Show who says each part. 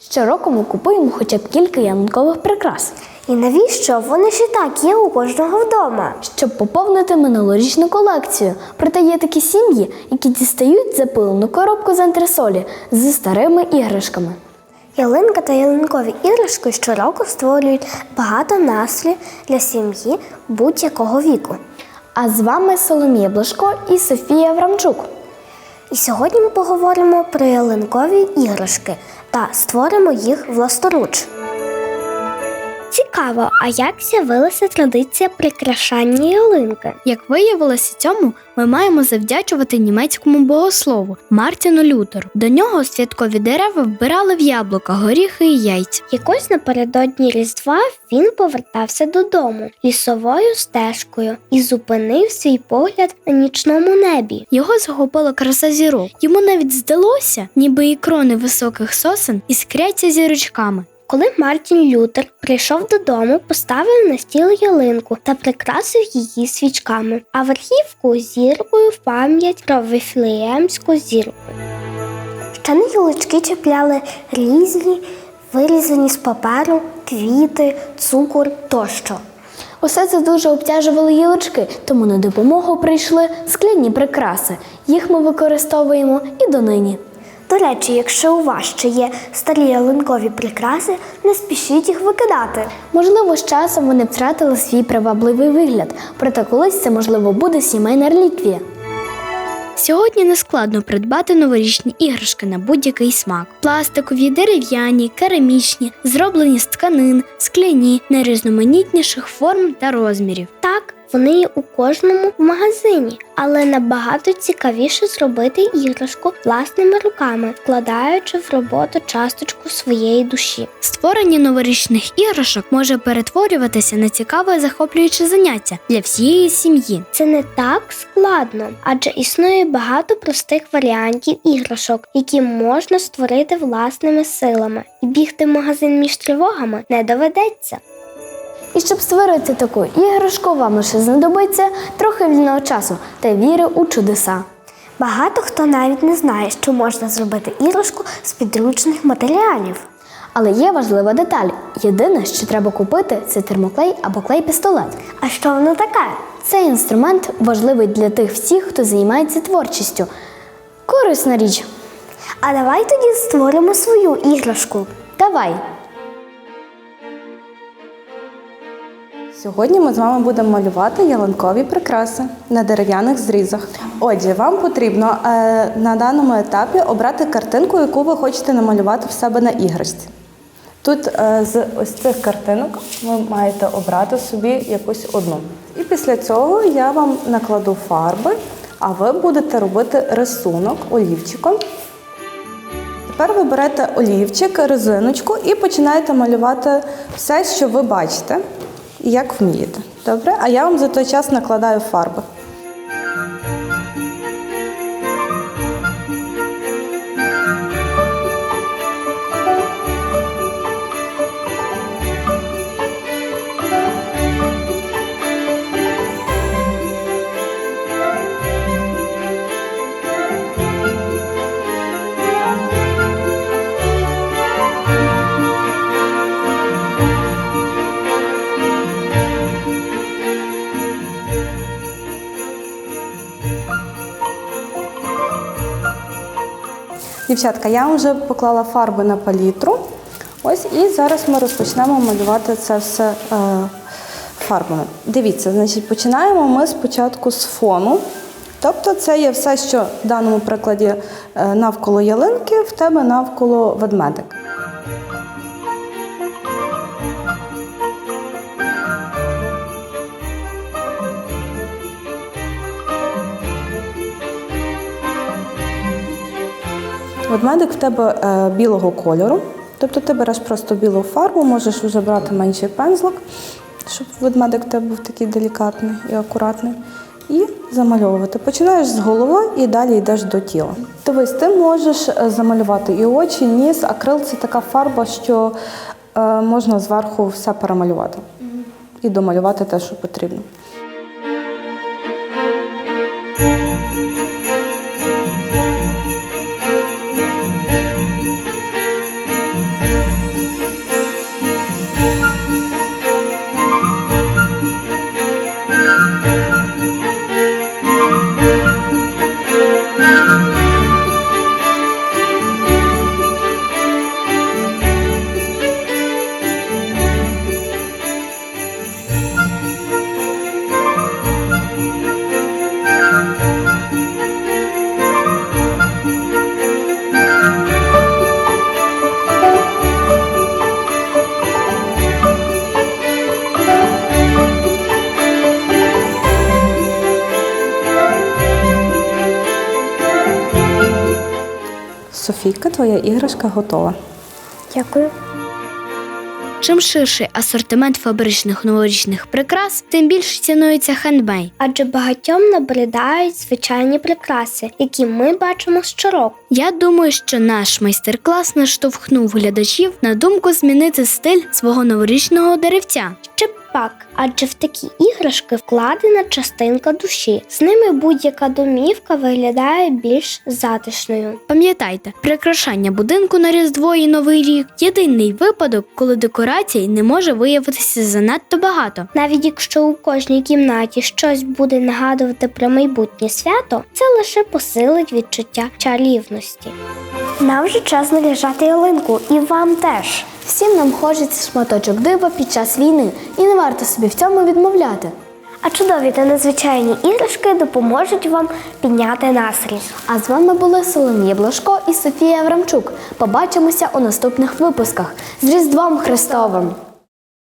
Speaker 1: Щороку ми купуємо хоча б кілька ялинкових прикрас,
Speaker 2: І навіщо? Вони ж і так є у кожного вдома.
Speaker 1: щоб поповнити минулорічну колекцію. Проте є такі сім'ї, які дістають запилену коробку з антресолі зі старими іграшками.
Speaker 2: Ялинка та ялинкові іграшки щороку створюють багато настрою для сім'ї будь-якого віку.
Speaker 1: А з вами Соломія Блашко і Софія Аврамчук.
Speaker 2: І сьогодні ми поговоримо про ялинкові іграшки та створимо їх власноруч. Цікаво, а як з'явилася традиція прикрашання ялинки?
Speaker 1: Як виявилося цьому, ми маємо завдячувати німецькому богослову Мартіну Лютеру. До нього святкові дерева вбирали в яблука, горіхи і яйця.
Speaker 2: Якось напередодні Різдва він повертався додому лісовою стежкою і зупинив свій погляд на нічному небі.
Speaker 1: Його захопила краса зірок. Йому навіть здалося, ніби і крони високих сосен іскряться зірочками.
Speaker 2: Коли Мартін Лютер прийшов додому, поставив на стіл ялинку та прикрасив її свічками, а верхівку зіркою в пам'ять про Вифлеємську зірку. На гілочки чіпляли різні, вирізані з паперу, квіти, цукор тощо.
Speaker 1: Усе це дуже обтяжували гілочки, тому на допомогу прийшли скляні прикраси. Їх ми використовуємо і донині.
Speaker 2: До речі, якщо у вас ще є старі ялинкові прикраси, не спішіть їх викидати.
Speaker 1: Можливо, з часом вони втратили свій привабливий вигляд, проте колись це можливо буде сімейна реліквія. Сьогодні нескладно придбати новорічні іграшки на будь-який смак: пластикові, дерев'яні, керамічні, зроблені з тканин, скляні, найрізноманітніших форм та розмірів.
Speaker 2: Так, вони є у кожному магазині, але набагато цікавіше зробити іграшку власними руками, вкладаючи в роботу часточку своєї душі.
Speaker 1: Створення новорічних іграшок може перетворюватися на цікаве захоплююче заняття для всієї сім'ї.
Speaker 2: Це не так складно, адже існує багато простих варіантів іграшок, які можна створити власними силами, і бігти в магазин між тривогами не доведеться.
Speaker 1: І щоб створити таку іграшку, вам лише знадобиться трохи вільного часу та віри у чудеса.
Speaker 2: Багато хто навіть не знає, що можна зробити іграшку з підручних матеріалів.
Speaker 1: Але є важлива деталь. Єдине, що треба купити, це термоклей або клей-пістолет.
Speaker 2: А що воно таке?
Speaker 1: Цей інструмент важливий для тих всіх, хто займається творчістю. Корисна річ.
Speaker 2: А давай тоді створимо свою іграшку.
Speaker 1: Давай.
Speaker 3: Сьогодні ми з вами будемо малювати ялинкові прикраси на дерев'яних зрізах. Отже, вам потрібно е, на даному етапі обрати картинку, яку ви хочете намалювати в себе на іграшці. Тут е, з ось цих картинок ви маєте обрати собі якусь одну. І після цього я вам накладу фарби, а ви будете робити рисунок олівчиком. Тепер ви берете олівчик, резиночку і починаєте малювати все, що ви бачите, як вмієте. Добре? А я вам за той час накладаю фарби. Дівчатка, я вже поклала фарби на палітру. Ось і зараз ми розпочнемо малювати це все е, фарбами. Дивіться, значить, починаємо ми спочатку з фону. Тобто це є все, що в даному прикладі е, навколо ялинки, в тебе навколо ведмедик. Ведмедик в тебе е, білого кольору. Тобто ти береш просто білу фарбу, можеш вже брати менший пензлик, щоб ведмедик в тебе був такий делікатний і акуратний. І замальовувати. Починаєш з голови і далі йдеш до тіла. Дивись, ти можеш е, замалювати і очі, і ніс, акрил це така фарба, що е, можна зверху все перемалювати. І домалювати те, що потрібно. Софійка, твоя іграшка готова.
Speaker 2: Дякую.
Speaker 1: Чим ширший асортимент фабричних новорічних прикрас, тим більш цінується хендмейд.
Speaker 2: Адже багатьом набридають звичайні прикраси, які ми бачимо щороку.
Speaker 1: Я думаю, що наш майстер-клас наштовхнув глядачів на думку змінити стиль свого новорічного деревця.
Speaker 2: Ще б адже в такі іграшки вкладена частинка душі. З ними будь-яка домівка виглядає більш затишною.
Speaker 1: Пам'ятайте, прикрашання будинку на Різдво і Новий рік єдиний випадок, коли декорацій не може виявитися занадто багато.
Speaker 2: Навіть якщо у кожній кімнаті щось буде нагадувати про майбутнє свято, це лише посилить відчуття чарівності. Нам вже час наряжати ялинку, і вам теж.
Speaker 1: Всім нам хочеться шматочок дива під час війни, і не варто собі в цьому відмовляти.
Speaker 2: А чудові та незвичайні іграшки допоможуть вам підняти настрій.
Speaker 1: А з вами були Соломія Блашко і Софія Аврамчук. Побачимося у наступних випусках з Різдвом Христовим!